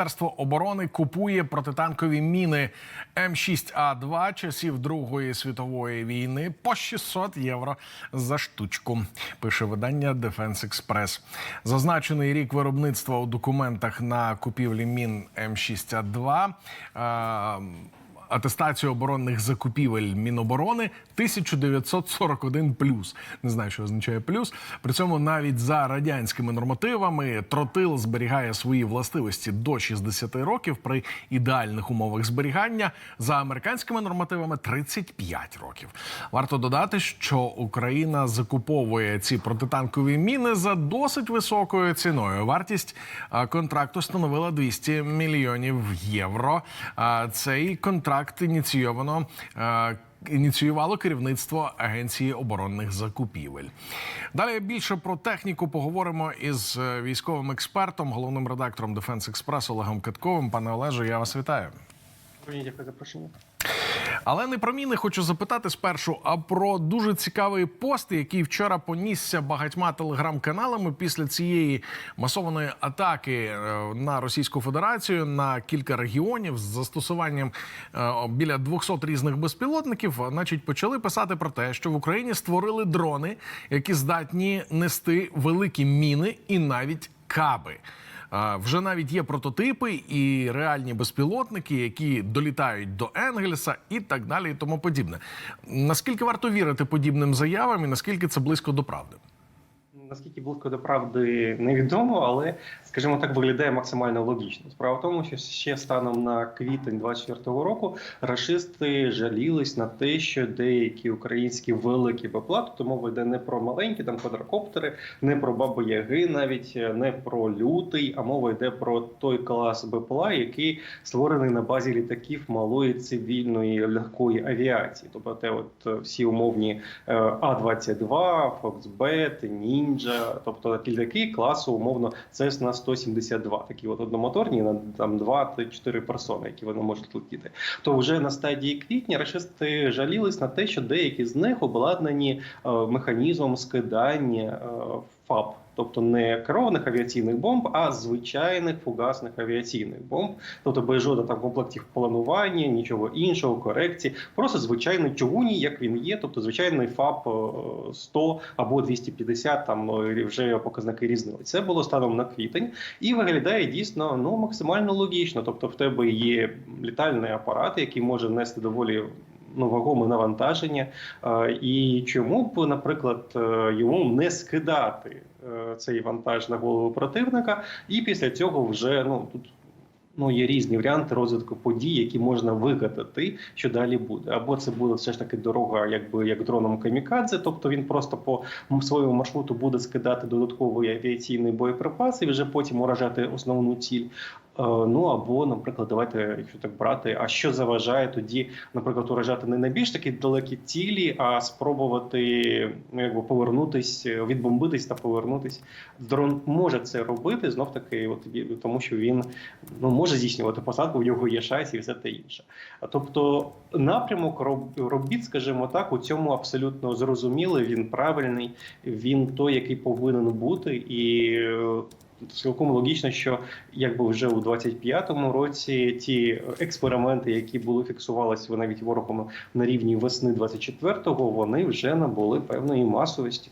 Міністерство оборони купує протитанкові міни М6А2 часів Другої світової війни по 600 євро за штучку. Пише видання Defense Express. Зазначений рік виробництва у документах на купівлі мін М6А2. е, Атестацію оборонних закупівель Міноборони 1941 плюс. Не знаю, що означає плюс. При цьому навіть за радянськими нормативами тротил зберігає свої властивості до 60 років при ідеальних умовах зберігання. За американськими нормативами 35 років. Варто додати, що Україна закуповує ці протитанкові міни за досить високою ціною. Вартість контракту становила 200 мільйонів євро. Цей контракт ініційовано. а, Ініціювало керівництво агенції оборонних закупівель. Далі більше про техніку поговоримо із е, військовим експертом, головним редактором Defense Express Олегом Катковим. Пане Олеже, я вас вітаю. Дякую за запрошення. Але не про міни хочу запитати спершу, а про дуже цікавий пост, який вчора понісся багатьма телеграм-каналами після цієї масованої атаки е, на Російську Федерацію на кілька регіонів з застосуванням е, біля 200 різних безпілотників. Значить, почали писати про те, що в Україні створили дрони, які здатні нести великі міни і навіть каби. Вже навіть є прототипи і реальні безпілотники, які долітають до Енгельса і так далі, і тому подібне. Наскільки варто вірити подібним заявам, і наскільки це близько до правди? Наскільки близько до правди невідомо, але скажімо так, виглядає максимально логічно. Справа в тому, що ще станом на квітень 24-го року рашисти жалілись на те, що деякі українські великі БПЛА, тобто мова йде не про маленькі там квадрокоптери, не про бабу Яги, навіть не про лютий, а мова йде про той клас БПЛА, який створений на базі літаків малої цивільної легкої авіації, тобто те, от е, всі умовні е, А-22, Фоксбет, Нінджа, тобто літаки класу умовно Cessna 172, такі от одномоторні на там 2-4 персони, які вони можуть летіти. То вже на стадії квітня рашисти жалілись на те, що деякі з них обладнані е, механізмом скидання е, ФАБ. Тобто не керованих авіаційних бомб, а звичайних фугасних авіаційних бомб, тобто без жодних там комплектів планування, нічого іншого, корекції, просто звичайний чугуній, як він є, тобто звичайний ФАБ е, 100 або 250, там ну, вже показники різнили. Це було станом на квітень, і виглядає дійсно ну максимально логічно. Тобто, в тебе є літальний апарат, який може нести доволі ну, вагоме навантаження. Е, І чому б, наприклад, е, йому не скидати е, цей вантаж на голову противника, і після цього вже ну тут. Ну, є різні варіанти розвитку подій, які можна вигадати, що далі буде. Або це буде все ж таки дорога, якби як дроном камікадзе, тобто він просто по своєму маршруту буде скидати додатковий авіаційний боєприпас і вже потім уражати основну ціль. Е, Ну або, наприклад, давайте, якщо так брати, а що заважає тоді, наприклад, уражати не на більш такі далекі цілі, а спробувати ну, якби повернутись, відбомбитись та повернутись. Дрон може це робити знов таки, от тому що він ну може здійснювати посадку, в нього є шасі і все те інше. Тобто напрямок роб- робіт, скажімо так, у цьому абсолютно зрозумілий. Він правильний, він той, який повинен бути, і е, цілком логічно, що якби вже у 25-му році ті експерименти, які були фіксувалися навіть ворогами на рівні весни 24-го, вони вже набули певної масовості.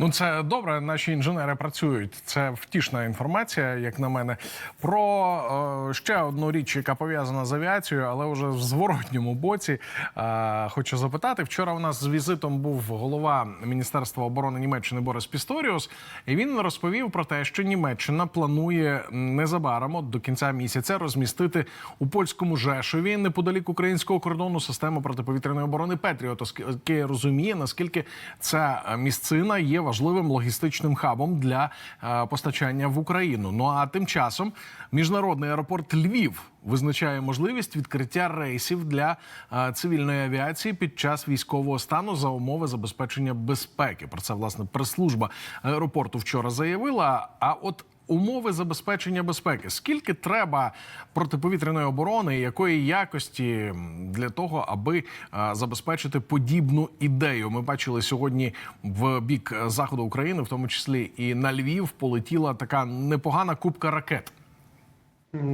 Ну, це добре. Наші інженери працюють. Це втішна інформація, як на мене. Про е, ще одну річ, яка пов'язана з авіацією, але вже в зворотньому боці. Е, хочу запитати. Вчора у нас з візитом був голова Міністерства оборони Німеччини Борис Пісторіус, і він розповів про те, що Німеччина планує незабаром до кінця місяця розмістити у польському Жешові неподалік українського кордону систему протиповітряної оборони Петріот, оскільки розуміє, наскільки ця місцина є важливим логістичним хабом для е, постачання в Україну. Ну а тим часом міжнародний аеропорт Львів визначає можливість відкриття рейсів для е, цивільної авіації під час військового стану за умови забезпечення безпеки. Про це власне прес-служба аеропорту вчора заявила. А от Умови забезпечення безпеки. Скільки треба протиповітряної оборони, і якої якості для того, аби забезпечити подібну ідею? Ми бачили сьогодні в бік е, заходу України, в тому числі і на Львів, полетіла така непогана кубка ракет.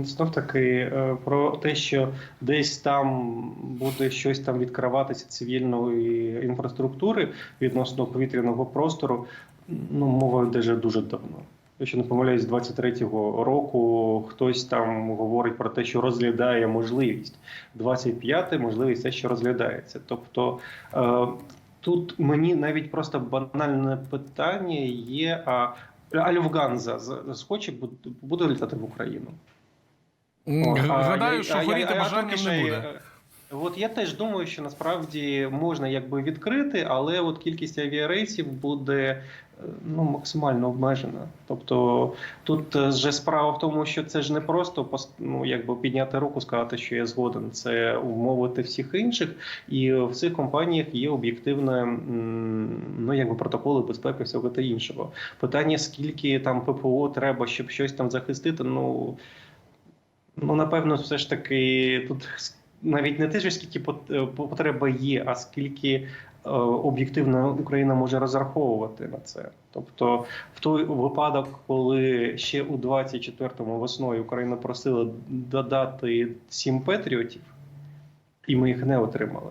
Знов таки е, про те, що десь там буде щось там відкриватися цивільної інфраструктури відносно повітряного простору. Ну, мова йде вже дуже давно. Якщо не помиляюсь, з 23-го року хтось там говорить про те, що розглядає можливість. 25-й можливість те, що розглядається. Тобто е, тут мені навіть просто банальне питання є: а а Люфганза з- схоче буде- літати в Україну? Гадаю, що горіти а я не буде. е, От я теж думаю, що насправді можна якби відкрити, але от кількість авіарейсів буде ну, максимально обмежена. Тобто тут е, вже справа в тому, що це ж не просто ну, якби підняти руку, сказати, що я згоден. Це умовити всіх інших, і в цих компаніях є об'єктивне ну, якби протоколи безпеки всього та іншого. Питання, скільки там ППО треба, щоб щось там захистити, ну. Ну, напевно, все ж таки тут навіть не те, що скільки е, потреба є, а скільки об'єктивно Україна може розраховувати на це. Тобто, в той випадок, коли ще у 24-му весною Україна просила додати сім патріотів, і ми їх не отримали.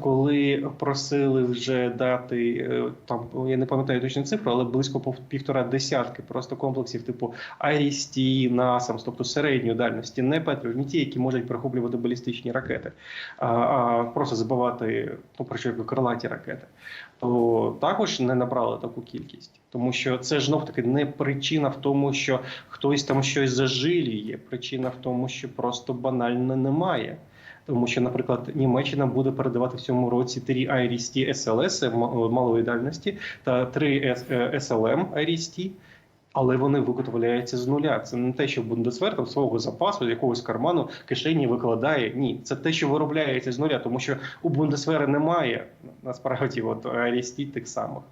Коли просили вже дати е, там, я не пам'ятаю точну цифру, але близько півтора десятки просто комплексів, типу Айрісті, Насамс, тобто середньої дальності, не Петрів, не ті, які можуть перехоплювати балістичні ракети, а, а просто забивати ну, що крилаті ракети, то також не набрали таку кількість. Тому що це ж знов таки не причина в тому, що хтось там щось зажилює. Причина в тому, що просто банально немає. Тому що, наприклад, Німеччина буде передавати в цьому році три IRIS-T SLS малої дальності та три е, SLM IRIS-T, але вони виготовляються з нуля. Це не те, що Бундесвер там свого запасу, якогось карману кишені викладає. Ні, це те, що виробляється з нуля, тому що у Бундесвера немає насправді от IRIS-T тих самих.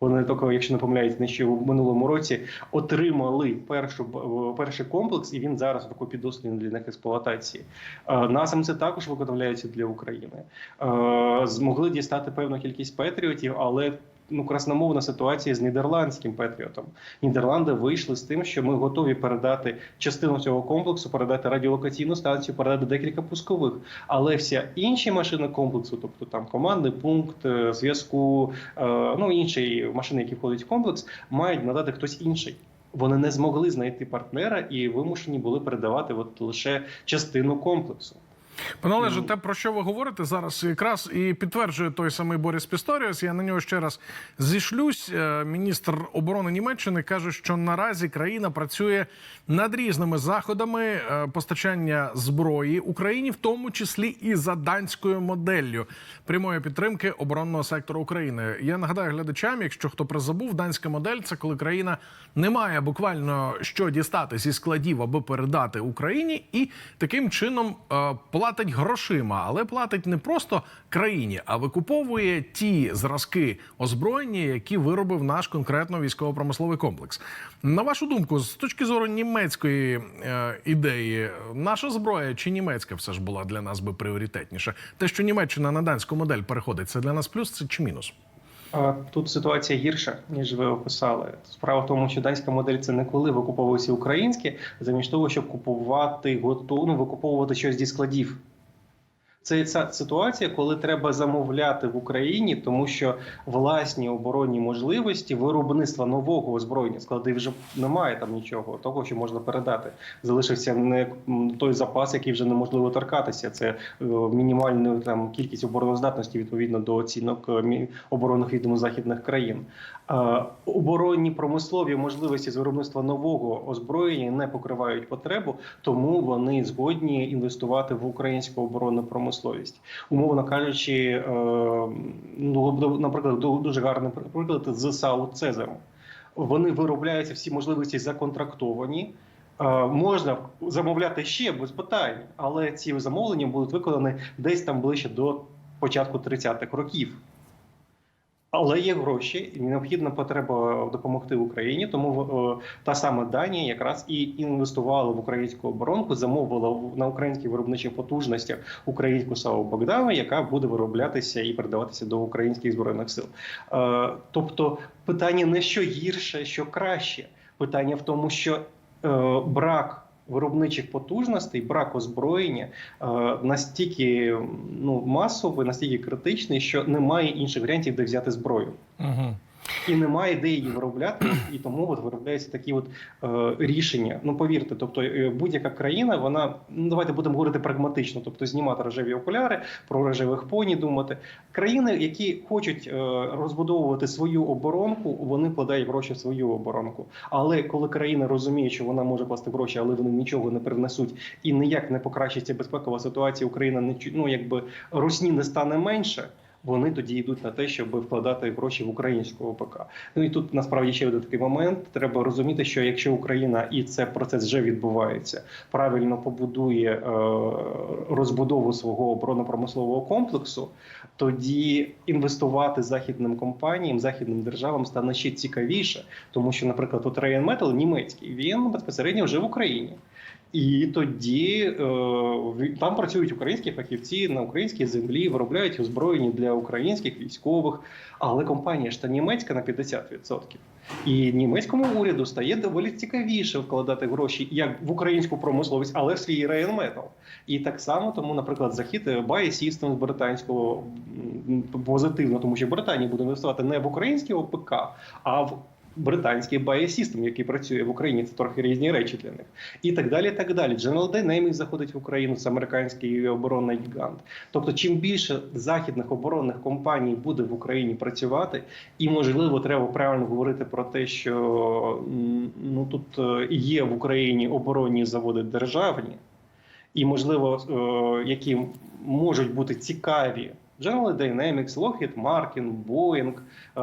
Вони тільки, якщо не помиляюсь, не ще в минулому році отримали першу перший комплекс, і він зараз такий підослідний для них експлуатації. Е, Насам це також виготовляється для України. Е, Змогли дістати певну кількість патріотів, але ну красномовна ситуація з нідерландським патріотом. Нідерланди вийшли з тим, що ми готові передати частину цього комплексу, передати радіолокаційну станцію, передати декілька пускових. Але всі інші машини комплексу, тобто там командний пункт е, зв'язку, е, ну інші машини, які входять в комплекс, мають надати хтось інший. Вони не змогли знайти партнера і вимушені були передавати от лише частину комплексу. Пане Олеже, те, про що ви говорите зараз, якраз і підтверджує той самий Борис Пісторіус. Я на нього ще раз зішлюсь. Е, Міністр оборони Німеччини каже, що наразі країна працює над різними заходами е, постачання зброї Україні, в тому числі і за данською моделлю прямої підтримки оборонного сектору України. Я нагадаю глядачам, якщо хто призабув, данська модель це коли країна не має буквально що дістати зі складів, аби передати Україні, і таким чином е, платить грошима, але платить не просто країні, а викуповує ті зразки озброєння, які виробив наш конкретно військово-промисловий комплекс. На вашу думку, з точки зору німецької е, ідеї, наша зброя чи німецька все ж була для нас би пріоритетніше? Те, що Німеччина на данську модель переходить, це для нас плюс це чи мінус? Тут ситуація гірша, ніж ви описали. Справа в тому, що данська модель це не коли викуповувалися українські, замість того, щоб купувати готову, ну, викуповувати щось зі складів. Це ця ситуація, коли треба замовляти в Україні, тому що власні оборонні можливості виробництва нового озброєння склади вже немає там нічого, того, що можна передати. Залишився не той запас, який вже неможливо торкатися. Це е, мінімальна там кількість обороноздатності відповідно до оцінок е, оборонних відомих західних країн. Е, Оборонні промислові можливості з виробництва нового озброєння не покривають потребу, тому вони згодні інвестувати в українську оборонну промисловість. Умовно кажучи, е, ну наприклад, ду- дуже гарний приклад з САУ Цезаром. Вони виробляються всі можливості законтрактовані. Е, Можна замовляти ще без питань, але ці замовлення будуть виконані десь там ближче до початку 30-х років. Але є гроші, і необхідна потреба допомогти Україні. Тому е, та сама Данія якраз і інвестувала в українську оборонку, замовила на українських виробничих потужностях українську САУ Богдана, яка буде вироблятися і передаватися до українських збройних сил. Е, Тобто, питання не що гірше, що краще. Питання в тому, що е, брак виробничих потужностей, брак озброєння е, настільки ну масовий, настільки критичний, що немає інших варіантів, де взяти зброю. Угу. І немає де її виробляти, і тому от виробляються такі от е, рішення. Ну повірте, тобто е, будь-яка країна, вона ну давайте будемо говорити прагматично, тобто знімати рожеві окуляри, про рожевих поні думати. Країни, які хочуть е, розбудовувати свою оборонку, вони вкладають гроші в свою оборонку. Але коли країна розуміє, що вона може класти гроші, але вони нічого не привнесуть і ніяк не покращиться безпекова ситуація, Україна не ну якби русні не стане менше. Вони тоді йдуть на те, щоб вкладати гроші в українську ОПК. Ну і тут насправді ще один такий момент. Треба розуміти, що якщо Україна і це процес вже відбувається, правильно побудує е, розбудову свого оборонно-промислового комплексу, тоді інвестувати західним компаніям, західним державам стане ще цікавіше, тому що, наприклад, от Rheinmetall німецький він безпосередньо вже в Україні. І тоді е, там працюють українські фахівці на українській землі, виробляють озброєння для українських військових, але компанія ж та німецька на 50%. І німецькому уряду стає доволі цікавіше вкладати гроші як в українську промисловість, але в свій Rheinmetall. І так само тому, наприклад, захід Bayer Systems британського позитивно, тому що Британія буде інвестувати не в український ОПК, а в британський Bayer System, який працює в Україні. Це трохи різні речі для них. І так далі. так далі. General Dynamics заходить в Україну, це американський оборонний гігант. Тобто, чим більше західних оборонних компаній буде в Україні працювати, і можливо, треба правильно говорити про те, що ну тут е, є в Україні оборонні заводи державні, і можливо, е, які можуть бути цікаві. General Dynamics, Lockheed Martin, Boeing, е,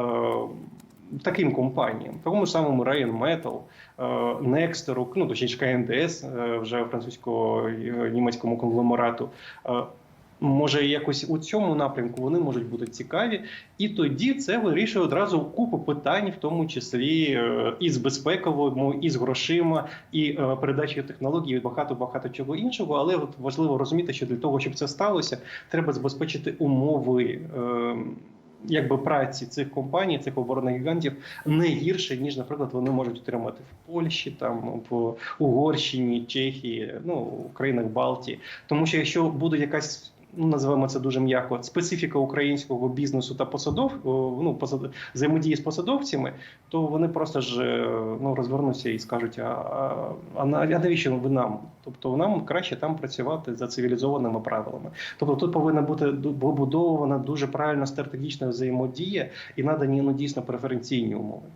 таким компаніям, такому ж самому Rheinmetall, е, Nexter, ну точніше КНДС, е, вже французько-німецькому конгломерату. Е, Може, якось у цьому напрямку вони можуть бути цікаві, і тоді це вирішує одразу купу питань, в тому числі і з безпековою, і з грошима, і передачею технологій, і багато багато чого іншого. Але от важливо розуміти, що для того, щоб це сталося, треба забезпечити умови. Якби праці цих компаній, цих оборонних гігантів не гірше, ніж, наприклад, вони можуть отримати в Польщі, там в Угорщині, Чехії, ну в країнах Балтії. Тому що якщо буде якась називаємо це дуже м'яко, специфіка українського бізнесу та посадов, ну взаємодії з посадовцями, то вони просто ж е, ну розвернуться і скажуть: а, а, а на- а навіщо ви нам? Тобто нам краще там працювати за цивілізованими правилами. Тобто тут повинна бути побудована дуже правильна стратегічна взаємодія і надані ну дійсно преференційні умови.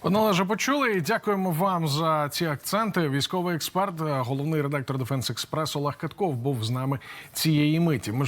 Пане Олеже, почули дякуємо вам за ці акценти. Військовий експерт, головний редактор Дефенс Експрес Олег Катков був з нами цієї миті. Ми